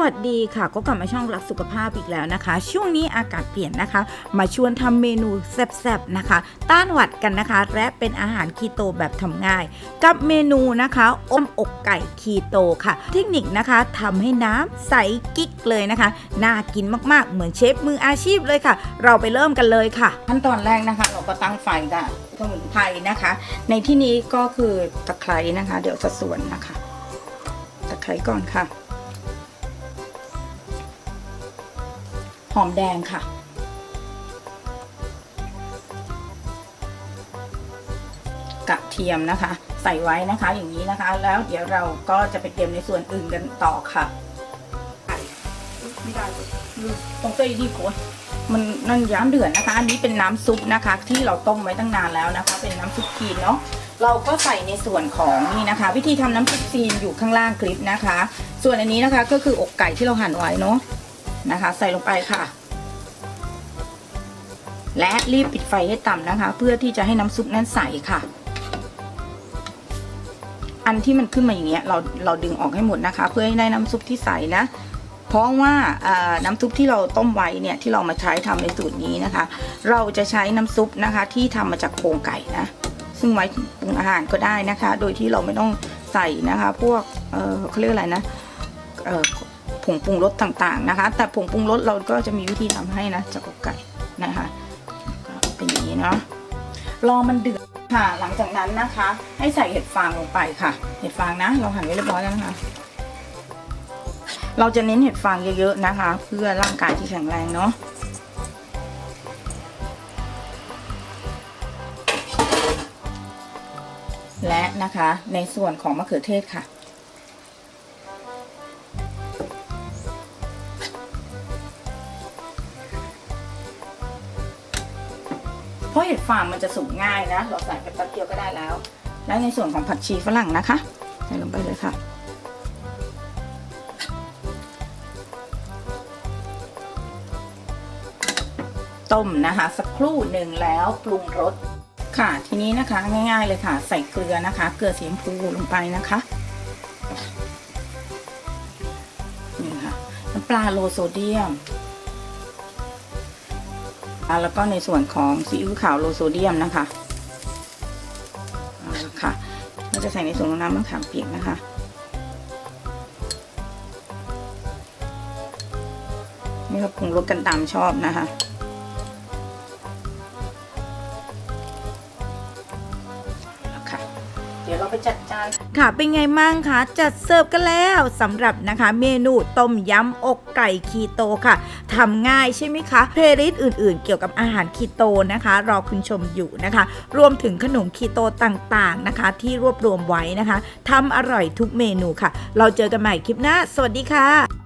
วัสดีค่ะ ก็กลับมาช่องรักสุขภาพอีกแล้วนะคะ ช่วงนี้อากาศเปลี่ยนนะคะ มาชวนทำเมนูแซ่บๆนะคะ ต้านหวัดกันนะคะ และเป็นอาหารคีโตแบบทำง่าย กับเมนูนะคะอมอกไก่คีโตค่ะ เทคนิคนะคะทำให้น้ำใสกิ๊กเลยนะคะ น่ากินมากๆ เหมือนเชฟมืออาชีพเลยค่ะ เราไปเริ่มกันเลยค่ะ ขั้นตอนแรกนะคะ เราก็ตั้งไฟกับสมุนไพรนะคะ ในที่นี้ก็คือตะไคร้นะคะ เดี๋ยวสัดส่วนนะคะ ตะไคร้ก่อนค่ะ อมแดงค่ะ กระเทียมนะคะ ใส่ไว้นะคะอย่างนี้นะคะ แล้วเดี๋ยวเราก็จะไปเตรียมในส่วนอื่นกันต่อค่ะไม่ได้เลยตรงเต้ยดีโคนมันนั่นย้ำเดือดนะคะ อันนี้เป็นน้ำซุปนะคะ ที่เราต้มไว้ตั้งนานแล้วนะคะ เป็นน้ำซุปคีนเนาะเราก็ใส่ในส่วนของนี่นะคะ วิธีทำน้ำซุปคีนอยู่ข้างล่างคลิปนะคะ ส่วนอันนี้นะคะก็คืออกไก่ที่เราหั่นไว้เนาะ นะคะ ใส่ลงไปค่ะ และรีบปิดไฟให้ต่ำนะคะ เพื่อที่จะให้น้ำซุปนั้นใสค่ะ อันที่มันขึ้นมาอย่างเงี้ยเราเราดึงออกให้หมดนะคะ เพื่อให้ได้น้ำซุปที่ใสนะเพราะว่าน้ำซุปที่เราต้มไว้เนี่ยที่เรามาใช้ทำในสูตรนี้นะคะ เราจะใช้น้ำซุปนะคะที่ทำมาจากโครงไก่นะ ซึ่งไว้ปรุงอาหารก็ได้นะคะ โดยที่เราไม่ต้องใส่นะคะ พวกเออเขาเรียกอะไรนะเออ ผงปรุงรสต่างๆนะคะ แต่ผงปรุงรสเราก็จะมีวิธีทำให้นะจากอกไก่นะคะก็เป็นอย่างนี้เนาะรอมันเดือดค่ะ หลังจากนั้นนะคะ ให้ใส่เห็ดฟางลงไปค่ะ เห็ดฟางนะ เราหั่นไว้เรียบร้อยแล้วนะคะ เราจะเน้นเห็ดฟางเยอะๆนะคะ เพื่อร่างกายที่แข็งแรงเนาะและนะคะในส่วนของมะเขือเทศค่ะ ราะเห็ดฟางมันจะสุกง่ายนะเราใส่ไปแป๊บเดียวก็ได้แล้ว และในส่วนของผักชีฝรั่งนะคะใส่ลงไปเลยค่ะต้มนะคะ สักครู่หนึ่งแล้วปรุงรสค่ะ ทีนี้นะคะง่าย ๆเลยค่ะ ใส่เกลือนะคะ เกลือสีชมพูลงไปนะคะนี่ค่ะน้ำปลาโลโซเดียม แล้วก็ในส่วนของซีอิ๊วขาวโลโซเดียมนะคะเอาละค่ะเราจะใส่ในส่วนของน้ำมะขามเปียกนะคะนี่ก็ปรุงรสกันตามชอบนะคะค่ะเดี๋ยวเราไปจัดจาน ค่ะเป็นไงมั่งคะจัดเสิร์ฟกันแล้วสำหรับนะคะเมนูต้มยำอกไก่คีโตค่ะทำง่ายใช่ไหมคะเพลย์ลิสต์อื่นๆ เกี่ยวกับอาหารคีโตนะคะ รอคุณชมอยู่นะคะ รวมถึงขนมคีโตต่างๆนะคะ ที่รวบรวมไว้นะคะทำอร่อยทุกเมนูค่ะ เราเจอกันใหม่คลิปหน้า สวัสดีค่ะ